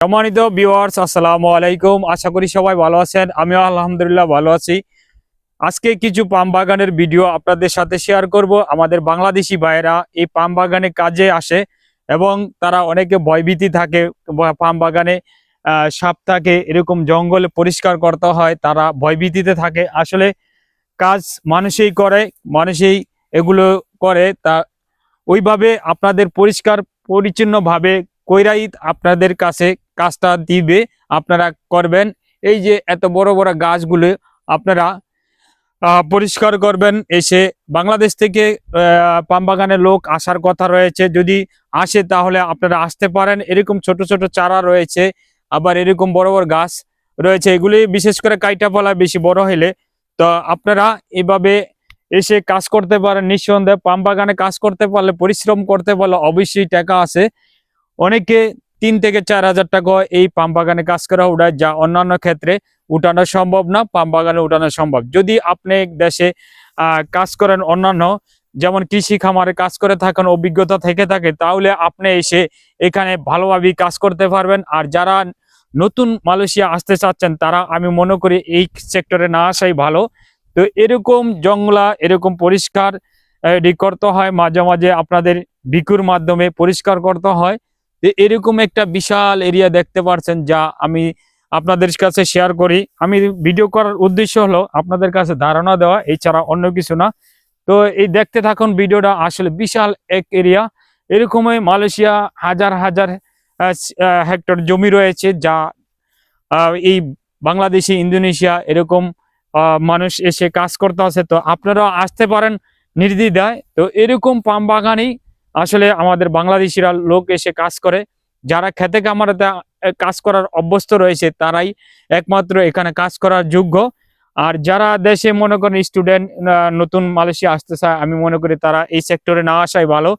সম্মানিত ভিউয়ার্স আসসালামু আলাইকুম। আশা করি সবাই ভালো আছেন। আমিও আলহামদুলিল্লাহ ভালো আছি। আজকে কিছু পাম বাগানের ভিডিও আপনাদের সাথে শেয়ার করব। আমাদের বাংলাদেশি ভাইয়েরা এই পাম বাগানে কাজে আসে এবং তারা অনেকে ভয়ভীতি থাকে পাম বাগানে সাপ থাকে, এরকম জঙ্গলে পরিষ্কার করতে হয়, তারা ভয়ভীতিতে থাকে। আসলে কাজ মানুষেই করে, মানুষেই এগুলো করে। তা ওইভাবে আপনাদের পরিষ্কার, পরিচ্ছন্নভাবে কইরাই আপনাদের কাছে কাজটা দিবে, আপনারা করবেন। এই যে এত বড় বড় গাছগুলো আপনারা পরিষ্কার করবেন এসে। বাংলাদেশ থেকে বাগানের লোক আসার কথা রয়েছে। যদি আসে তাহলে আপনারা আসতে পারেন। এরকম ছোট ছোট চারা রয়েছে, আবার এরকম বড় বড় গাছ রয়েছে। এগুলি বিশেষ করে কাইটা ফলা বেশি বড় হলে তো আপনারা এভাবে এসে কাজ করতে পারেন। নিঃসন্দেহে বাগানে কাজ করতে পারলে, পরিশ্রম করতে পারলে অবশ্যই টাকা আছে। অনেকে তিন থেকে চার হাজার টাকা এই পাম বাগানে কাজ করা উঠায় যা অন্যান্য ক্ষেত্রে উঠানো সম্ভব না পাম বাগানে উঠানো সম্ভব। যদি আপনি দেশে কাজ করেন অন্যান্য, যেমন কৃষি খামারে কাজ করে থাকেন, অভিজ্ঞতা থেকে থাকে, তাহলে আপনি এসে এখানে ভালোভাবে কাজ করতে পারবেন। আর যারা নতুন মালয়েশিয়া আসতে চাচ্ছেন, তারা আমি মনে করি এই সেক্টরে না আসাই ভালো। তো এরকম জংলা, এরকম পরিষ্কার করতে হয়, মাঝে মাঝে আপনাদের বিকুর মাধ্যমে পরিষ্কার করতে হয়। এরকম একটা বিশাল এরিয়া দেখতে পারছেন যা আমি আপনাদের কাছে শেয়ার করি। আমি ভিডিও করার উদ্দেশ্য হলো আপনাদের কাছে ধারণা দেওয়া, এছাড়া অন্য কিছু না। তো এই দেখতে থাকুন ভিডিওটা, আসলে বিশাল এক এরিয়া এরকমই মালয়েশিয়া হাজার হাজার হেক্টর জমি রয়েছে যা এই বাংলাদেশি, ইন্দোনেশিয়া এরকম মানুষ এসে কাজ করতে আছে তো আপনারা আসতে পারেন নির্দ্বিধায়। তো এরকম পাম বাগানেই আসলে আমাদের বাংলাদেশিরা লোক এসে কাজ করে, যারা খেতে কামারাতে কাজ করার অভ্যস্ত রয়েছে, তারাই একমাত্র এখানে কাজ করার যোগ্য। আর যারা দেশে মনে করেন স্টুডেন্ট নতুন মালয়েশিয়া আসতে চায়, আমি মনে করি তারা এই সেক্টরে না আসাই ভালো।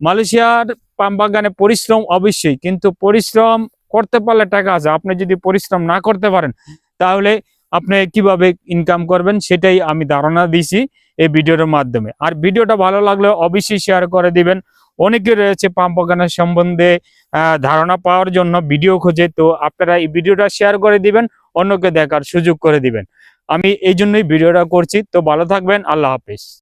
মালয়েশিয়ার পাম বাগানে পরিশ্রম অবশ্যই, কিন্তু পরিশ্রম করতে পারলে টাকা আছে। আপনি যদি পরিশ্রম না করতে পারেন, তাহলে আপনি কীভাবে ইনকাম করবেন, সেটাই আমি ধারণা দিছি। এই ভিডিওটার মাধ্যমে। আর ভিডিওটা ভালো লাগলে অবশ্যই শেয়ার করে দিবেন। অনেকে রয়েছে পাম্প বাগানের সম্বন্ধে ধারণা পাওয়ার জন্য ভিডিও খোঁজে, তো আপনারা এই ভিডিওটা শেয়ার করে দিবেন, অন্যকে দেখার সুযোগ করে দিবেন। আমি এই জন্যই ভিডিওটা করছি, তো ভালো থাকবেন, আল্লাহ হাফিজ।